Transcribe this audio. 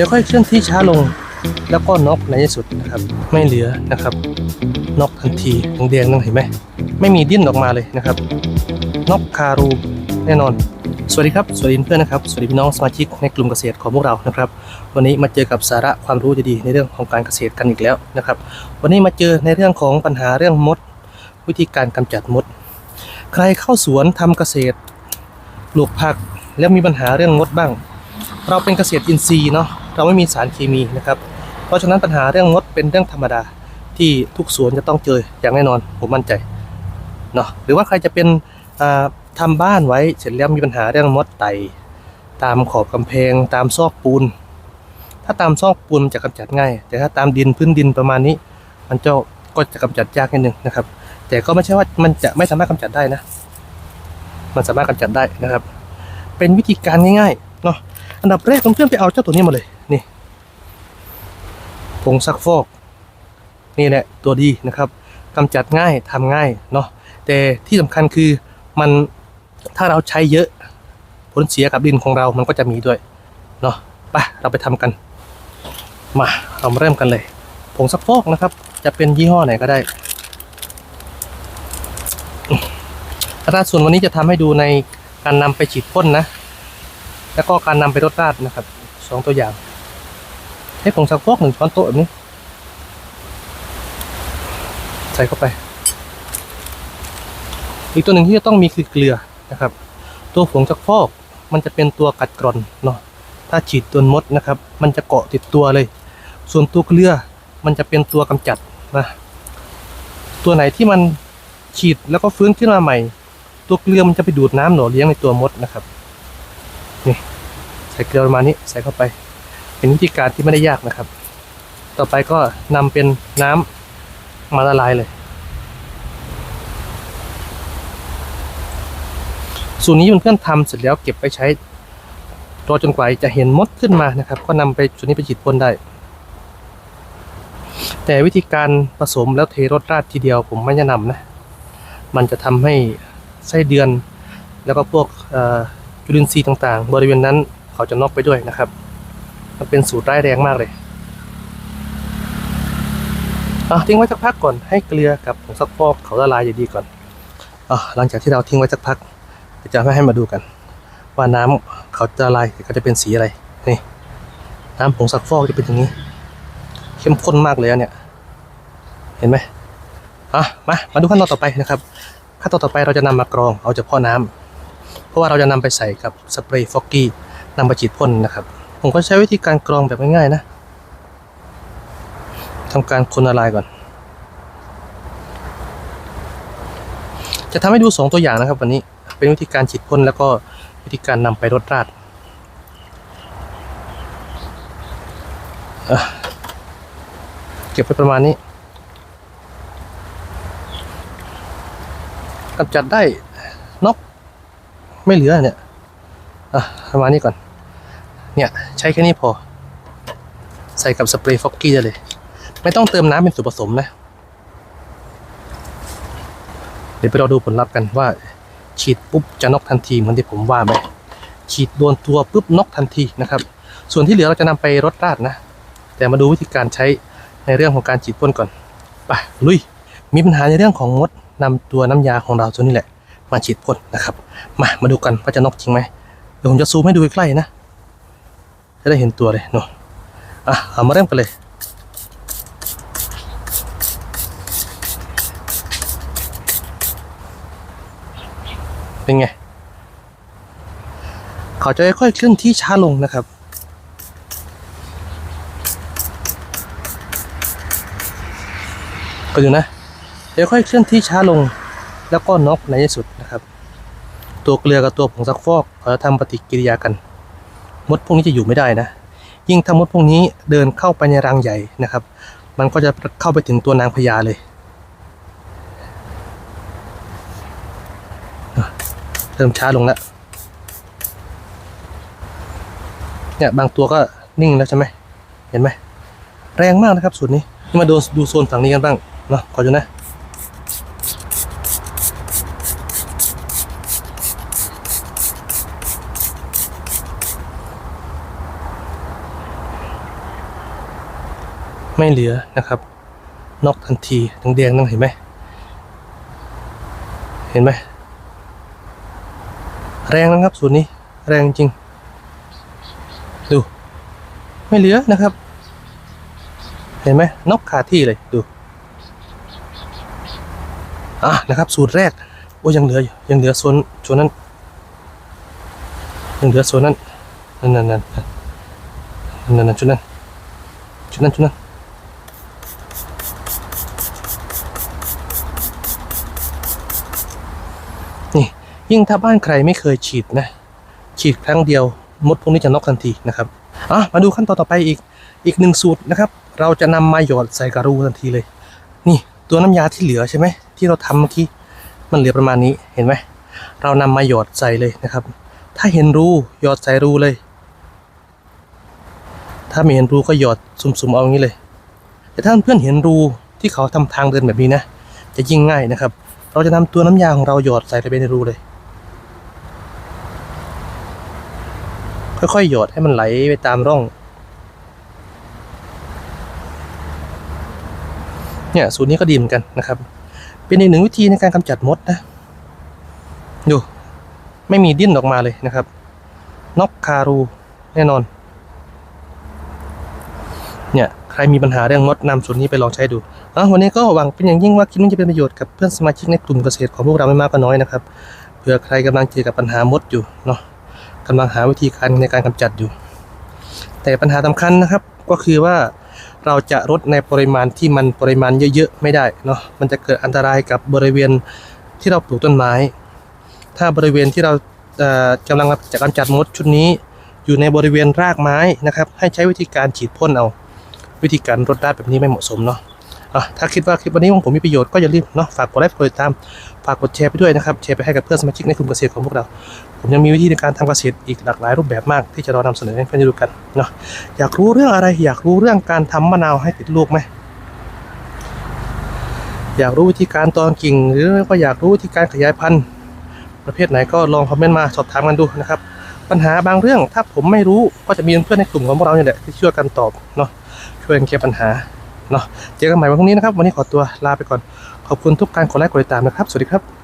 ดี๋ยวค่อยเคลื่อนที่ช้าลง แล้วก็น็อกในที่สุดนะครับ ไม่เหลือนะครับน็อกทันทีแดงๆนั่นเห็นไหมไม่มีดิ้นออกมาเลยนะครับน็อกคารูแน่นอน สวัสดีครับ สวัสดีเพื่อนนะครับ สวัสดีพี่น้องสมาชิกในกลุ่มเกษตรของพวกเรานะครับ วันนี้มาเจอกับสาระความรู้ดีๆในเรื่องของการเกษตรกันอีกแล้วนะครับ วันนี้มาเจอในเรื่องของปัญหาเรื่องมด วิธีการกำจัดมด ใครเข้าสวนทำเกษตรปลูกผักแล้วมีปัญหาเรื่องมดบ้าง เราเป็นเกษตรอินทรีย์เนาะ เราไม่มีสารเคมีนะครับ เพราะฉะนั้นปัญหาเรื่องมดเป็นเรื่องธรรมดาที่ทุกสวนจะต้องเจออย่างแน่นอนผมมั่นใจเนาะหรือว่าใครจะเป็นอ่าทำบ้านไว้เสร็จแล้วมีปัญหาเรื่องมดไต่ตามขอบกำแพง ตามซอกปูน ถ้าตามซอกปูนมันจะกำจัดง่าย แต่ถ้าตามดินพื้นดินประมาณนี้ มันจะก็จะกำจัดยากนิดนึงนะครับ แต่ก็ไม่ใช่ว่ามันจะไม่สามารถกำจัดได้นะ มันสามารถกำจัดได้นะครับ เป็นวิธีการง่ายๆเนาะอันดับแรกเพื่อนๆไปเอาเจ้าตัวนี้มาเลย ผงซักฟอก นี่แหละตัวดีนะครับกำจัดง่ายทำง่ายเนาะแต่ที่สำคัญคือมันถ้าเราใช้เยอะผลเสียกับดินของเรามันก็จะมีด้วยเนาะไปเราไปทำกัน มาเรามาเริ่มกันเลยผงซักฟอกนะครับ จะเป็นยี่ห้อไหนก็ได้อัตราส่วนวันนี้จะทำให้ดูในการนำไปฉีดพ่นนะ แล้วก็การนำไปรดราดนะครับสองตัวอย่าง ให้ผงซักฟอกหนึ่งช้อนโต๊ะแบบนี้ ใส่เข้าไป อีกตัวหนึ่งที่จะต้องมีคือเกลือนะครับ ตัวผงซักฟอกมันจะเป็นตัวกัดกร่อนเนาะถ้าฉีดตัวมดนะครับ มันจะเกาะติดตัวเลย ส่วนตัวเกลือมันจะเป็นตัวกำจัดนะตัวไหนที่มันฉีดแล้วก็ฟื้นขึ้นมาใหม่ ตัวเกลือมันจะไปดูดน้ำหน่อเลี้ยงในตัวมดนะครับนี่ใส่เกลือประมาณนี้ใส่เข้าไป เป็นวิธีการที่ไม่ได้ยากนะครับ ต่อไปก็นำเป็นน้ำมาละลายเลยส่วนนี้เพื่อนๆทำเสร็จแล้วเก็บไปใช้รอจนกว่าจะเห็นมดขึ้นมานะครับ ก็นำไปส่วนนี้ไปฉีดพ่นได้ แต่วิธีการผสมแล้วเทรสราดทีเดียวผมไม่แนะนำนะ มันจะทำให้ไส้เดือน แล้วก็พวกจุลินทรีย์ต่างๆ บริเวณนั้นเขาจะนอกไปด้วยนะครับ มันเป็นสูตรร้ายแรงมากเลยอะทิ้งไว้สักพักก่อนให้เกลือกับผงซักฟอกเขาละลายอย่างดีก่อนอะหลังจากที่เราทิ้งไว้สักพักเดี๋ยวจะให้มาดูกัน ว่าน้ำเขาจะละลายเขาจะเป็นสีอะไรนี่น้ำผงซักฟอกจะเป็นอย่างนี้ เข้มข้นมากเลยเนี่ย เห็นไหมอะมามาดูขั้นตอนต่อไปนะครับขั้นตอนต่อไปเราจะนำมากรองเอาเฉพาะน้ำเพราะว่าเราจะนำไปใส่กับสเปรย์ฟอกกี้นำไปฉีดพ่นนะครับ ผมก็ใช้วิธีการกรองแบบง่ายๆนะทำการคนละลายก่อน จะทำให้ดูสองตัวอย่างนะครับ วันนี้เป็นวิธีการฉีดพ่นแล้วก็วิธีการนำไปรดราดเก็บไปประมาณนี้กำจัดได้นกไม่เหลือเนี่ย อะ ประมาณนี้ก่อน เนี่ยใช้แค่นี้พอ ใส่กับสเปรย์ฟอกกี้ได้เลย ไม่ต้องเติมน้ำเป็นส่วนผสมนะ เดี๋ยวไปรอดูผลลัพธ์กันว่า ฉีดปุ๊บจะนกทันทีเหมือนที่ผมว่าไหมฉีดโดนตัวปุ๊บนกทันทีนะครับ ส่วนที่เหลือเราจะนำไปรดราดนะ แต่มาดูวิธีการใช้ในเรื่องของการฉีดพ่นก่อนไปลุยมีปัญหาในเรื่องของมดนำตัวน้ำยาของเราตัวนี้แหละ มาฉีดพ่นนะครับ มามาดูกันว่าจะนกจริงไหมเดี๋ยวผมจะซูมให้ดูใกล้ๆนะ จะได้เห็นตัวเลยเนาะอะเอามาเริ่มกันเลยเป็นไงเขาจะค่อยๆเคลื่อนที่ช้าลงนะครับก็ดูนะจะค่อยๆเคลื่อนที่ช้าลง แล้วก็น็อกในที่สุดนะครับ ตัวเกลือกับตัวผงซักฟอกเขาจะทำปฏิกิริยากัน มดพวกนี้จะอยู่ไม่ได้นะ ยิ่งถ้ามดพวกนี้เดินเข้าไปในรังใหญ่นะครับ มันก็จะเข้าไปถึงตัวนางพญาเลย เริ่มช้าลงแล้ว เนี่ยบางตัวก็นิ่งแล้วใช่ไหม เห็นไหม แรงมากนะครับสูตรนี้ มาดูดูโซนฝั่งนี้กันบ้างเนาะขอดูนะ ไม่เหลือนะครับนอกทันทีตั้งแดงนั่นเห็นไหมเห็นไหมแรงนะครับสูตรนี้ แรงจริง ดู ไม่เหลือนะครับ เห็นไหมนกขาที่เลยดูอะนะครับ สูตรแรกโอ้ยังเหลืออยู่ยังเหลือโซนโซนนั้นยังเหลือโซนนั้นนั่นนั่นนั่นนั่นนั่นชุดนั้นชุดนั้นชุดนั้น ยิ่งถ้าบ้านใครไม่เคยฉีดนะ ฉีดครั้งเดียว มดพวกนี้จะนอกทันทีนะครับอะมาดูขั้นตอนต่อไปอีกอีกหนึ่งสูตรนะครับ เราจะนำมาหยอดใส่กระรูทันทีเลย นี่ตัวน้ำยาที่เหลือใช่ไหมที่เราทำเมื่อกี้มันเหลือประมาณนี้เห็นไหมเรานำมาหยอดใส่เลยนะครับ ถ้าเห็นรูหยอดใส่รูเลย ถ้าไม่เห็นรูก็หยอดสุ่มๆเอาอย่างนี้เลย แต่ถ้าเพื่อนเห็นรูที่เขาทำทางเดินแบบนี้นะ จะยิ่งง่ายนะครับ เราจะนำตัวน้ำยาของเราหยอดใส่ไปในรูเลย ค่อยๆหยดให้มันไหลไปตามร่อง เนี่ยสูตรนี้ก็ดีเหมือนกันนะครับ เป็นอีกหนึ่งวิธีในการกำจัดมดนะ ดู ไม่มีดิ้นออกมาเลยนะครับนกคารูแน่นอน เนี่ยใครมีปัญหาเรื่องมดนำสูตรนี้ไปลองใช้ดูอะวันนี้ก็หวังเป็นอย่างยิ่งว่าคลิปนี้จะเป็นประโยชน์กับเพื่อนสมาชิกในกลุ่มเกษตรของพวกเราไม่มากก็น้อยนะครับเผื่อใครกำลังเจอกับปัญหามดอยู่เนาะ กำลังหาวิธีการในการกำจัดอยู่ แต่ปัญหาสำคัญนะครับก็คือว่าเราจะลดในปริมาณที่มันปริมาณเยอะๆไม่ได้เนาะมันจะเกิดอันตรายกับบริเวณที่เราปลูกต้นไม้ ถ้าบริเวณที่เราเอ่อกำลังจะกำจัดมดชุดนี้อยู่ในบริเวณรากไม้นะครับ ให้ใช้วิธีการฉีดพ่นเอา วิธีการรดน้ำแบบนี้ไม่เหมาะสมเนาะ ถ้าคิดว่าคลิปวันนี้ของผมมีประโยชน์ก็อย่าลืมเนาะฝากกดไลค์กดติดตามฝากกดแชร์ไปด้วยนะครับแชร์ไปให้กับเพื่อนสมาชิกในกลุ่มเกษตรของพวกเรา ผมยังมีวิธีในการทำเกษตรอีกหลากหลายรูปแบบมากที่จะรอนำเสนอให้เพื่อนดูกันเนาะอยากรู้เรื่องอะไร อยากรู้เรื่องการทำมะนาวให้ติดลูกไหมอยากรู้วิธีการตอนกิ่ง หรือก็อยากรู้วิธีการขยายพันธุ์ ประเภทไหนก็ลองคอมเมนต์มาสอบถามกันดูนะครับปัญหาบางเรื่องถ้าผมไม่รู้ก็จะมีเพื่อนในกลุ่มของพวกเราเนี่ยแหละที่ช่วยกันตอบเนาะช่วยกันแก้ปัญหา เนาะเจอกันใหม่วันพรุ่งนี้นะครับ วันนี้ขอตัวลาไปก่อนขอบคุณทุกการกดไลค์กดติดตามนะครับ สวัสดีครับ